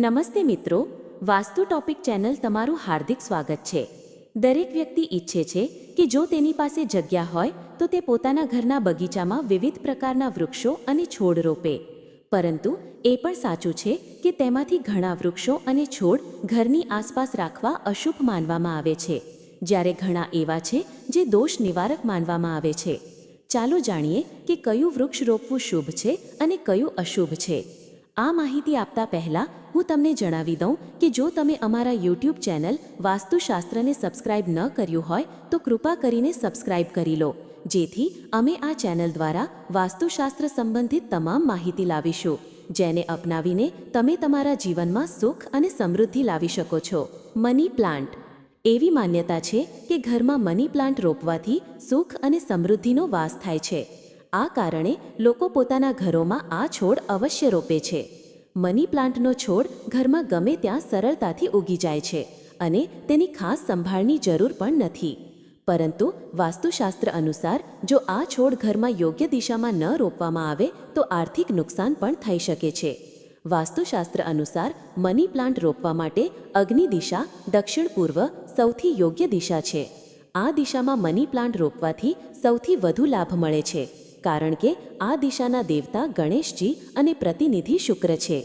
નમસ્તે મિત્રો, vastu topic channel તમારું હાર્દિક સ્વાગત છે. દરેક વ્યક્તિ ઈચ્છે છે કે જો તેની પાસે જગ્યા હોય, તો તે પોતાના ઘરના બગીચામાં વિવિધ પ્રકારના વૃક્ષો અને છોડ રોપે. પરંતુ એ પણ સાચું છે કે તેમાંથી ઘણા વૃક્ષો અને છોડ ઘરની આસપાસ રાખવા અશુભ માનવામાં આવે છે. જ્યારે ઘણા એવા છે જે દોષ નિવારક માનવામાં આવે છે. ચાલો જાણીએ કે કયું વૃક્ષ રોપવું શુભ છે અને કયું અશુભ છે. આ માહિતી આપતા પહેલા હું તમને જણાવી દઉં કે જો તમે અમારા યુટ્યુબ ચેનલ વાસ્તુશાસ્ત્રને સબસ્ક્રાઇબ ન કર્યું હોય, તો કૃપા કરીને સબસ્ક્રાઇબ કરી લો. જેથી અમે આ ચેનલ દ્વારા વાસ્તુશાસ્ત્ર સંબંધિત તમામ માહિતી લાવીશું, જેને અપનાવીને તમે તમારા જીવનમાં સુખ અને સમૃદ્ધિ લાવી શકો છો. Money plant. એવી માન્યતા છે કે ઘરમાં મની પ્લાન્ટ રોપવાથી સુખ અને સમૃદ્ધિનો વાસ થાય છે. આ કારણે લોકો પોતાના ઘરોમાં આ છોડ અવશ્ય રોપે છે. મની પ્લાન્ટનો છોડ ઘરમાં ગમે ત્યાં સરળતાથી ઉગી જાય છે અને તેની ખાસ સંભાળની જરૂર પણ નથી. પરંતુ વાસ્તુશાસ્ત્ર અનુસાર જો આ છોડ ઘરમાં યોગ્ય દિશામાં ન રોપવામાં આવે તો આર્થિક નુકસાન પણ થઈ શકે છે. વાસ્તુશાસ્ત્ર અનુસાર મની પ્લાન્ટ રોપવા માટે અગ્નિ દિશા દક્ષિણ પૂર્વ સૌથી યોગ્ય દિશા છે. આ દિશામાં મની પ્લાન્ટ રોપવાથી સૌથી વધુ લાભ મળે છે. કારણ કે આ દિશાના દેવતા ગણેશજી અને પ્રતિનિધિ શુક્ર છે.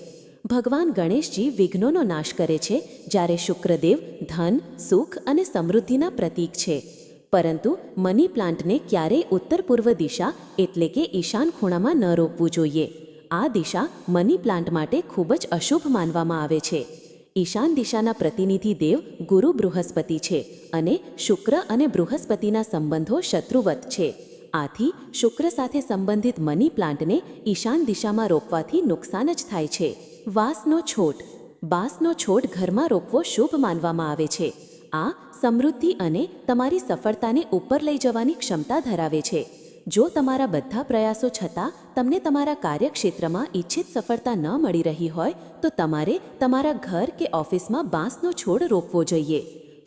ભગવાન ગણેશજી વિઘ્નોનો નાશ કરે છે, જ્યારે શુક્રદેવ ધન, સુખ અને સમૃદ્ધિના પ્રતીક છે. પરંતુ મની પ્લાન્ટને ક્યારેય ઉત્તર પૂર્વ દિશા, એટલે કે ઈશાન ખૂણામાં ન રોપવું જોઈએ. આ દિશા મની પ્લાન્ટ માટે ખૂબ જ અશુભ માનવામાં આવે છે. ઈશાન દિશાના પ્રતિનિધિ દેવ ગુરુ બૃહસ્પતિ છે અને શુક્ર અને બૃહસ્પતિના સંબંધો શત્રુવત છે. આથી શુક્ર સાથે સંબંધિત મની પ્લાન્ટને ઈશાન દિશામાં રોપવાથી નુકસાન જ થાય છે. વાંસનો છોડ બાંસનો છોડ ઘરમાં રોપવો શુભ માનવામાં આવે છે. આ સમૃદ્ધિ અને તમારી સફળતાને ઉપર લઈ જવાની ક્ષમતા ધરાવે છે. જો તમારા બધા પ્રયાસો છતાં તમને તમારા કાર્યક્ષેત્રમાં ઈચ્છિત સફળતા ન મળી રહી હોય, તો તમારે તમારા ઘર કે ઓફિસમાં બાંસનો છોડ રોપવો જોઈએ.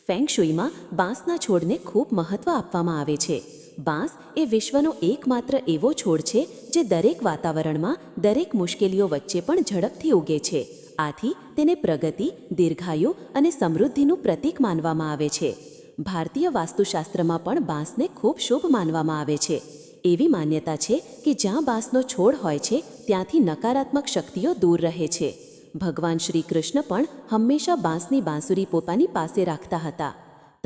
ફેંગશુઈમાં બાંસના છોડને ખૂબ મહત્વ આપવામાં આવે છે. બાંસ એ વિશ્વનો એકમાત્ર એવો છોડ છે જે દરેક વાતાવરણમાં દરેક મુશ્કેલીઓ વચ્ચે પણ ઝડપથી ઉગે છે. આથી તેને પ્રગતિ, દીર્ઘાયુ અને સમૃદ્ધિનું પ્રતીક માનવામાં આવે છે. ભારતીય વાસ્તુશાસ્ત્રમાં પણ બાંસને ખૂબ શુભ માનવામાં આવે છે. એવી માન્યતા છે કે જ્યાં બાંસનો છોડ હોય છે, ત્યાંથી નકારાત્મક શક્તિઓ દૂર રહે છે. ભગવાન શ્રી કૃષ્ણ પણ હંમેશા બાંસની બાંસુરી પોતાની પાસે રાખતા હતા.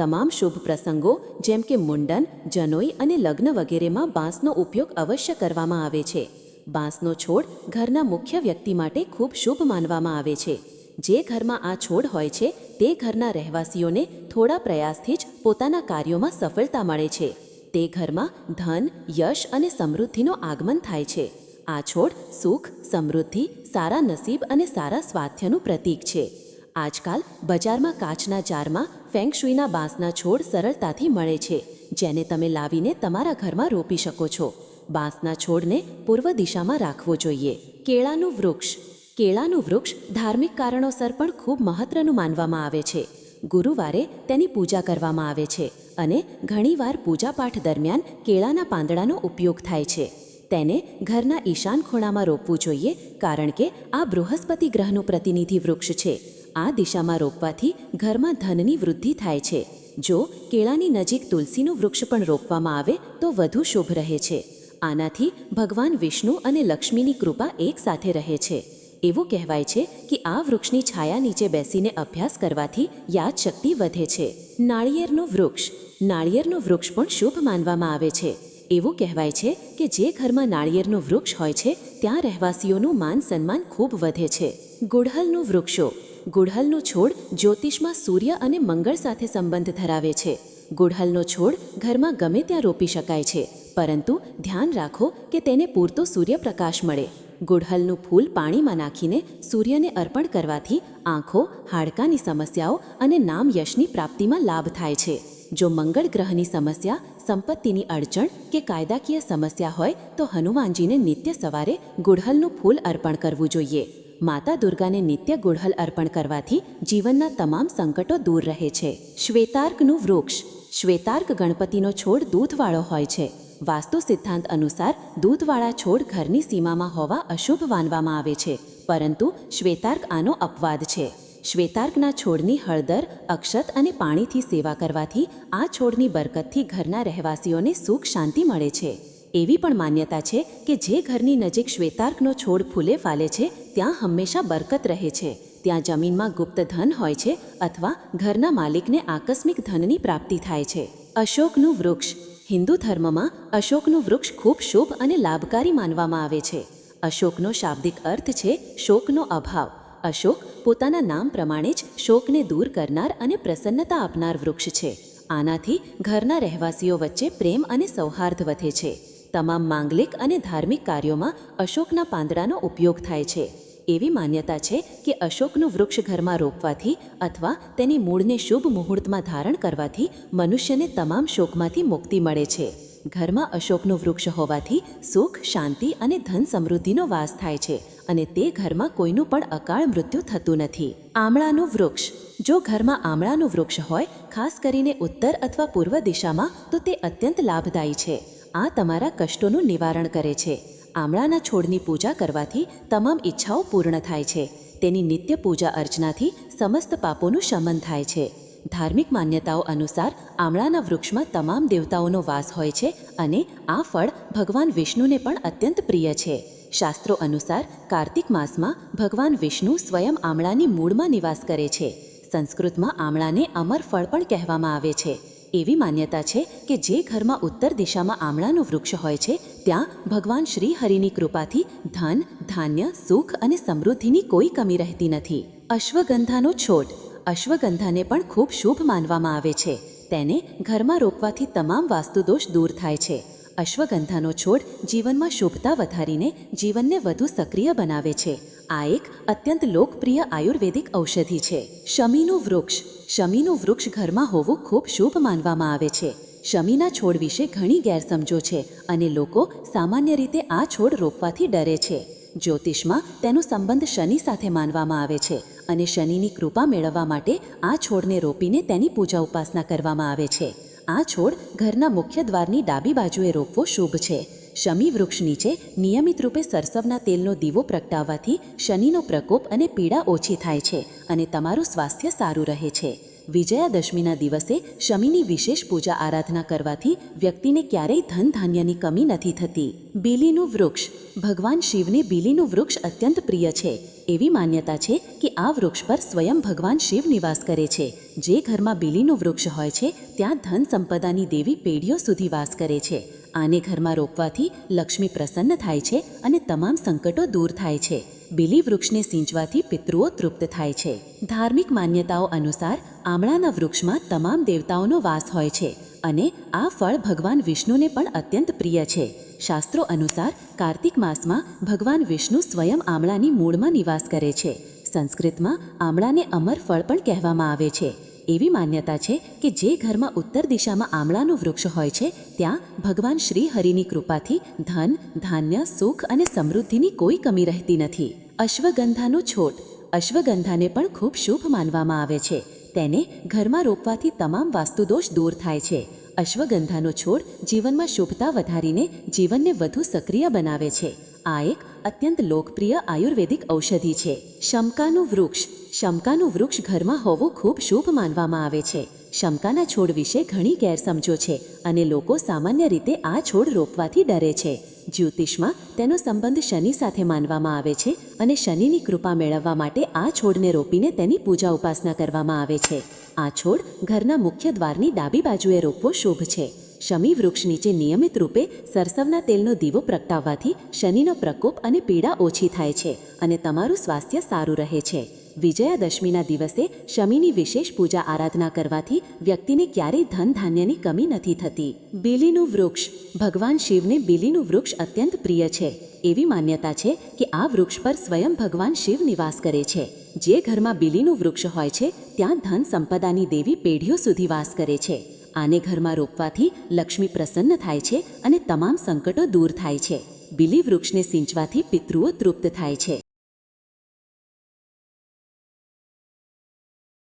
તમામ શુભ પ્રસંગો, જેમ કે મુંડન, જનોઈ અને લગ્ન વગેરેમાં બાંસનો ઉપયોગ અવશ્ય કરવામાં આવે છે. બાંસનો છોડ ઘરના મુખ્ય વ્યક્તિ માટે ખૂબ શુભ માનવામાં આવે છે. જે ઘરમાં આ છોડ હોય છે, તે ઘરના રહેવાસીઓને થોડા પ્રયાસથી જ પોતાના કાર્યોમાં સફળતા મળે છે. તે ઘરમાં ધન, યશ અને સમૃદ્ધિનો આગમન થાય છે. આ છોડ સુખ, સમૃદ્ધિ, સારા નસીબ અને સારા સ્વાસ્થ્યનું પ્રતીક છે. આજકાલ બજારમાં કાચના જારમાં ફેંગશુઈના બાંસના છોડ સરળતાથી મળે છે, જેને તમે લાવીને તમારા ઘરમાં રોપી શકો છો. બાંસના છોડને પૂર્વ દિશામાં રાખવો જોઈએ. કેળાનું વૃક્ષ. કેળાનું વૃક્ષ ધાર્મિક કારણોસર પણ ખૂબ મહત્વનું માનવામાં આવે છે. ગુરુવારે તેની પૂજા કરવામાં આવે છે અને ઘણીવાર પૂજાપાઠ દરમિયાન કેળાના પાંદડાનો ઉપયોગ થાય છે. તેને ઘરના ઈશાન ખૂણામાં રોપવું જોઈએ, કારણ કે આ બૃહસ્પતિ ગ્રહનું પ્રતિનિધિ વૃક્ષ છે. આ દિશામાં રોપવાથી ઘરમાં ધનની વૃદ્ધિ થાય છે. જો કેળાની નજીક તુલસીનું વૃક્ષ પણ રોપવામાં આવે, તો વધુ શુભ રહે છે. આનાથી ભગવાન વિષ્ણુ અને લક્ષ્મીની કૃપા એક સાથે રહે છે. એવું કહેવાય છે કે આ વૃક્ષની છાયા નીચે બેસીને અભ્યાસ કરવાથી યાદશક્તિ વધે છે. નાળિયેરનું વૃક્ષ. નાળિયેરનું વૃક્ષ પણ શુભ માનવામાં આવે છે. એવું કહેવાય છે કે જે ઘરમાં નાળિયેરનું વૃક્ષ હોય છે, ત્યાં રહેવાસીઓનું માન સન્માન ખૂબ વધે છે. ગુડહલનું વૃક્ષો. ગુડહલનો છોડ જ્યોતિષમાં સૂર્ય અને મંગળ સાથે સંબંધ ધરાવે છે. ગુડહલનો છોડ ઘરમાં ગમે ત્યાં રોપી શકાય છે, પરંતુ ધ્યાન રાખો કે તેને પૂરતો સૂર્યપ્રકાશ મળે. ગુડહલનું ફૂલ પાણીમાં નાખીને સૂર્યને અર્પણ કરવાથી આંખો, હાડકાની સમસ્યાઓ અને નામ યશની પ્રાપ્તિમાં લાભ થાય છે. જો મંગળ ગ્રહની સમસ્યા, સંપત્તિની અડચણ કે કાયદાકીય સમસ્યા હોય તો હનુમાનજીને નિત્ય સવારે ગુડહલનું ફૂલ અર્પણ કરવું જોઈએ. માતા દુર્ગાને નિત્ય ગુડહલ અર્પણ કરવાથી જીવનના તમામ સંકટો દૂર રહે છે. શ્વેતાર્કનું વૃક્ષ. શ્વેતાર્ક ગણપતિનો છોડ દૂધવાળો હોય છે. વાસ્તુ સિદ્ધાંત અનુસાર દૂધવાળા છોડ ઘરની સીમામાં હોવા અશુભ માનવામાં આવે છે. પરંતુ શ્વેતાર્ક આનો અપવાદ છે. શ્વેતાર્કના છોડની હળદર, અક્ષત અને પાણીથી સેવા કરવાથી આ છોડની બરકતથી ઘરના રહેવાસીઓને સુખ શાંતિ મળે છે. એવી પણ માન્યતા છે કે જે ઘરની નજીક શ્વેતાર્કનો છોડ ફૂલે ફાલે છે, ત્યાં હંમેશા બરકત રહે છે. ત્યાં જમીનમાં ગુપ્ત ધન હોય છે અથવા ઘરના માલિકને આકસ્મિક ધનની પ્રાપ્તિ થાય છે. અશોકનું વૃક્ષ. હિન્દુ ધર્મમાં અશોકનું વૃક્ષ ખૂબ શુભ અને લાભકારી માનવામાં આવે છે. અશોકનો શાબ્દિક અર્થ છે શોકનો અભાવ. અશોક પોતાના નામ પ્રમાણે જ શોકને દૂર કરનાર અને પ્રસન્નતા આપનાર વૃક્ષ છે. આનાથી ઘરના રહેવાસીઓ વચ્ચે પ્રેમ અને સૌહાર્દ વધે છે. તમામ માંગલિક અને ધાર્મિક કાર્યોમાં અશોકના પાંદડાનો ઉપયોગ થાય છે. એવી માન્યતા છે કે અશોકનું વૃક્ષ ઘરમાં રોપવાથી અથવા તેની મૂળને શુભ મુહૂર્તમાં ધારણ કરવાથી મનુષ્યને તમામ શોકમાંથી મુક્તિ મળે છે. ઘરમાં અશોકનું વૃક્ષ હોવાથી સુખ, શાંતિ અને ધન સમૃદ્ધિનો વાસ થાય છે અને તે ઘરમાં કોઈનું પણ અકાળ મૃત્યુ થતું નથી. આમળાનું વૃક્ષ. જો ઘરમાં આમળાનું વૃક્ષ હોય, ખાસ કરીને ઉત્તર અથવા પૂર્વ દિશામાં, તો તે અત્યંત લાભદાયી છે. આ તમારા કષ્ટોનું નિવારણ કરે છે. આમળાના છોડની પૂજા કરવાથી તમામ ઈચ્છાઓ પૂર્ણ થાય છે. તેની નિત્ય પૂજા અર્ચનાથી સમસ્ત પાપોનું શમન થાય છે. ધાર્મિક માન્યતાઓ અનુસાર આમળાના વૃક્ષમાં તમામ દેવતાઓનો વાસ હોય છે અને આ ફળ ભગવાન વિષ્ણુને પણ અત્યંત પ્રિય છે. શાસ્ત્રો અનુસાર કાર્તિક માસમાં ભગવાન વિષ્ણુ સ્વયં આમળાની મૂળમાં નિવાસ કરે છે. સંસ્કૃતમાં આમળાને અમર ફળ પણ કહેવામાં આવે છે. એવી માન્યતા છે કે જે ઘરમાં ઉત્તર દિશામાં આમળાનું વૃક્ષ હોય છે, ત્યાં ભગવાન શ્રી હરિની કૃપાથી ધન, ધાન્ય, સુખ અને સમૃદ્ધિની કોઈ કમી રહેતી નથી. અશ્વગંધાનો છોડ અશ્વગંધાને પણ ખૂબ શુભ માનવામાં આવે છે. તેને ઘરમાં રોપવાથી તમામ વાસ્તુદોષ દૂર થાય છે. અશ્વગંધાનો છોડ જીવનમાં શુભતા વધારીને જીવનને વધુ સક્રિય બનાવે છે. આ એક અત્યંત લોકપ્રિય આયુર્વેદિક ઔષધિ છે. શમીનું વૃક્ષ શમીનું વૃક્ષ ઘરમાં હોવું ખૂબ શુભ માનવામાં આવે છે. શમીના છોડ વિશે ઘણી ગેરસમજો છે અને લોકો સામાન્ય રીતે આ છોડ રોપવાથી ડરે છે. જ્યોતિષમાં તેનો સંબંધ શનિ સાથે માનવામાં આવે છે અને શનિની કૃપા મેળવવા માટે આ છોડને રોપીને તેની પૂજા ઉપાસના કરવામાં આવે છે. આ છોડ ઘરના મુખ્ય દ્વારની ડાબી બાજુએ રોપવો શુભ છે. શમી વૃક્ષ નીચે નિયમિત રૂપે સરસવના તેલનો દીવો પ્રગટાવવાથી શનિનો પ્રકોપ અને પીડા ઓછી થાય છે અને તમારું સ્વાસ્થ્ય સારું રહે છે. વિજયાદશમીના દિવસે શમીની વિશેષ પૂજા આરાધના કરવાથી વ્યક્તિને ક્યારેય ધન ધાન્યની કમી નથી થતી. બીલીનું વૃક્ષ. ભગવાન શિવને બીલીનું વૃક્ષ અત્યંત પ્રિય છે. એવી માન્યતા છે કે આ વૃક્ષ પર સ્વયં ભગવાન શિવ નિવાસ કરે છે. જે ઘરમાં બીલીનું વૃક્ષ હોય છે, ત્યાં ધન સંપદાની દેવી પેઢીઓ સુધી વાસ કરે છે. આને ઘરમાં રોપવાથી લક્ષ્મી પ્રસન્ન થાય છે અને તમામ સંકટો દૂર થાય છે. બીલી વૃક્ષને સિંચવાથી પિતૃઓ તૃપ્ત થાય છે. ધાર્મિક માન્યતાઓ અનુસાર આમળાના વૃક્ષમાં તમામ દેવતાઓનો વાસ હોય છે અને આ ફળ ભગવાન વિષ્ણુને પણ અત્યંત પ્રિય છે. શાસ્ત્રો અનુસાર કાર્તિક માસમાં ભગવાન વિષ્ણુ સ્વયં આમળાની મૂળમાં નિવાસ કરે છે. સંસ્કૃતમાં આમળાને અમર ફળ પણ કહેવામાં આવે છે. એવી માન્યતા છે કે જે ઘરમાં ઉત્તર દિશામાં આમળાનું વૃક્ષ હોય છે, ત્યાં ભગવાન શ્રી હરિની કૃપાથી ધન, ધાન્ય, સુખ અને સમૃદ્ધિની કોઈ કમી રહેતી નથી. અશ્વગંધાનો છોડ અશ્વગંધાને પણ ખૂબ શુભ માનવામાં આવે છે. તેને ઘરમાં રોપવાથી તમામ વાસ્તુદોષ દૂર થાય છે. અશ્વગંધાનો છોડ જીવનમાં શુભતા વધારીને જીવનને વધુ સક્રિય બનાવે છે. આ એક અત્યંત લોકપ્રિય આયુર્વેદિક ઔષધિ છે. શમકાનું વૃક્ષ શમકાનું વૃક્ષ ઘરમાં હોવું ખૂબ શુભ માનવામાં આવે છે. શમકાના છોડ વિશે ઘણી ગેરસમજો છે અને લોકો સામાન્ય રીતે આ છોડ રોપવાથી ડરે છે. જ્યોતિષમાં તેનો સંબંધ શનિ સાથે માનવામાં આવે છે અને શનિની કૃપા મેળવવા માટે આ છોડને રોપીને તેની પૂજા ઉપાસના કરવામાં આવે છે. આ છોડ ઘરના મુખ્ય દ્વારની ડાબી બાજુએ રોપવો શુભ છે. શમી વૃક્ષ નીચે નિયમિત રૂપે સરસવના તેલનો દીવો પ્રગટાવવાથી શનિનો પ્રકોપ અને પીડા ઓછી થાય છે અને તમારું સ્વાસ્થ્ય સારું રહે છે. વિજયાદશમીના દિવસે શમીની વિશેષ પૂજા આરાધના કરવાથી વ્યક્તિને ક્યારેય ધન ધાન્યની કમી નથી થતી. બીલીનું વૃક્ષ. ભગવાન શિવને બીલીનું વૃક્ષ અત્યંત પ્રિય છે. એવી માન્યતા છે કે આ વૃક્ષ પર સ્વયં ભગવાન શિવ નિવાસ કરે છે. જે ઘરમાં બીલીનું વૃક્ષ હોય છે, ત્યાં ધન સંપદાની દેવી પેઢીઓ સુધી વાસ કરે છે. આને ઘરમાં રોપવાથી લક્ષ્મી પ્રસન્ન થાય છે અને તમામ સંકટો દૂર થાય છે. બીલી વૃક્ષને સિંચવાથી પિતૃઓ તૃપ્ત થાય છે.